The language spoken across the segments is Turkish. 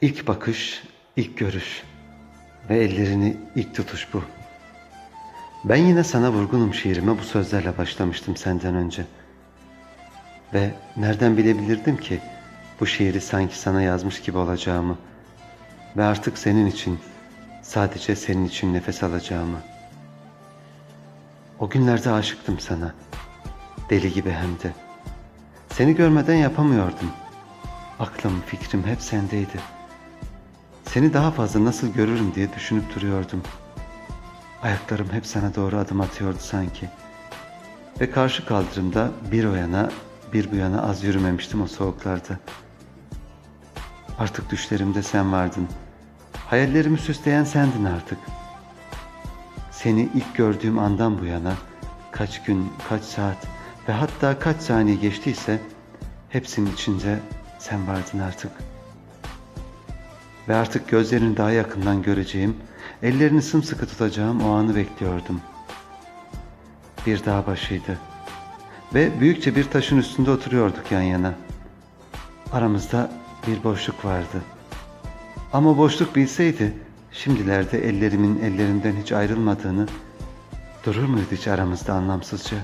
İlk bakış, ilk görüş ve ellerini ilk tutuş bu. Ben yine sana vurgunum şiirime bu sözlerle başlamıştım senden önce. Ve nereden bilebilirdim ki bu şiiri sanki sana yazmış gibi olacağımı ve artık senin için, sadece senin için nefes alacağımı. O günlerde aşıktım sana, deli gibi hem de. Seni görmeden yapamıyordum. Aklım, fikrim hep sendeydi. Seni daha fazla nasıl görürüm diye düşünüp duruyordum. Ayaklarım hep sana doğru adım atıyordu sanki. Ve karşı kaldırımda bir o yana bir bu yana az yürümemiştim o soğuklarda. Artık düşlerimde sen vardın. Hayallerimi süsleyen sendin artık. Seni ilk gördüğüm andan bu yana kaç gün, kaç saat ve hatta kaç saniye geçtiyse hepsinin içinde sen vardın artık. Ve artık gözlerini daha yakından göreceğim, ellerini sımsıkı tutacağım o anı bekliyordum. Bir dağ başıydı ve büyükçe bir taşın üstünde oturuyorduk yan yana. Aramızda bir boşluk vardı. Ama boşluk bilseydi, şimdilerde ellerimin ellerinden hiç ayrılmadığını, durur muydu hiç aramızda anlamsızca?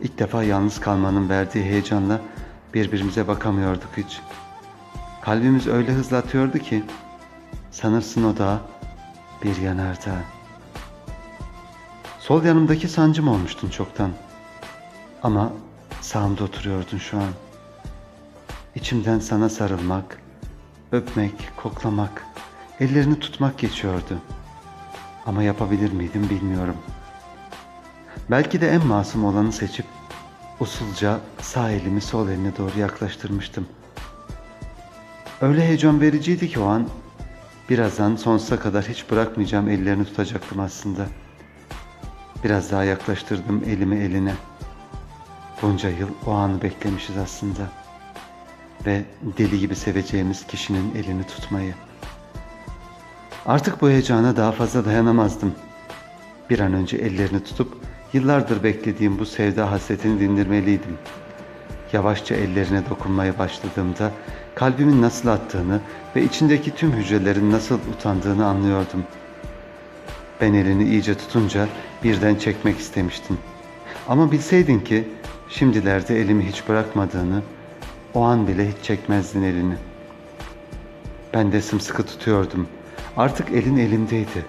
İlk defa yalnız kalmanın verdiği heyecanla birbirimize bakamıyorduk hiç. Kalbimiz öyle hızlı atıyordu ki, sanırsın o da bir yanardağ. Sol yanımdaki sancım olmuştun çoktan. Ama sağımda oturuyordun şu an. İçimden sana sarılmak, öpmek, koklamak, ellerini tutmak geçiyordu. Ama yapabilir miydim bilmiyorum. Belki de en masum olanı seçip usulca sağ elimi sol eline doğru yaklaştırmıştım. Öyle heyecan vericiydi ki o an birazdan sonsuza kadar hiç bırakmayacağım ellerini tutacaktım aslında. Biraz daha yaklaştırdım elimi eline. Bunca yıl o anı beklemişiz aslında. Ve deli gibi seveceğimiz kişinin elini tutmayı. Artık bu heyecana daha fazla dayanamazdım. Bir an önce ellerini tutup yıllardır beklediğim bu sevda hasretini dindirmeliydim. Yavaşça ellerine dokunmaya başladığımda kalbimin nasıl attığını ve içindeki tüm hücrelerin nasıl utandığını anlıyordum. Ben elini iyice tutunca birden çekmek istemiştin. Ama bilseydin ki şimdilerde elimi hiç bırakmadığını, o an bile hiç çekmezdin elini. Ben de sımsıkı tutuyordum. Artık elin elimdeydi.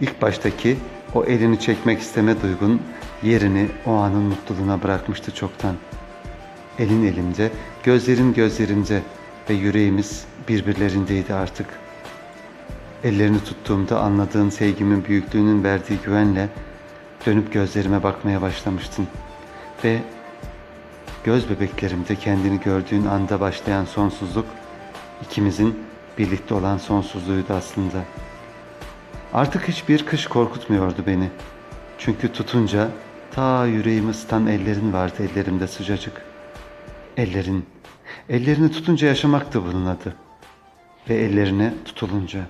İlk baştaki o elini çekmek isteme duygun yerini o anın mutluluğuna bırakmıştı çoktan. Elin elimde, gözlerin gözlerimde ve yüreğimiz birbirlerindeydi artık. Ellerini tuttuğumda anladığın sevgimin büyüklüğünün verdiği güvenle dönüp gözlerime bakmaya başlamıştın. Ve göz bebeklerimde kendini gördüğün anda başlayan sonsuzluk ikimizin birlikte olan sonsuzluğuydu aslında. Artık hiçbir kış korkutmuyordu beni. Çünkü tutunca ta yüreğimi ısıtan ellerin vardı ellerimde sıcacık. Ellerin, ellerini tutunca yaşamaktı bunun adı. Ve ellerine tutulunca.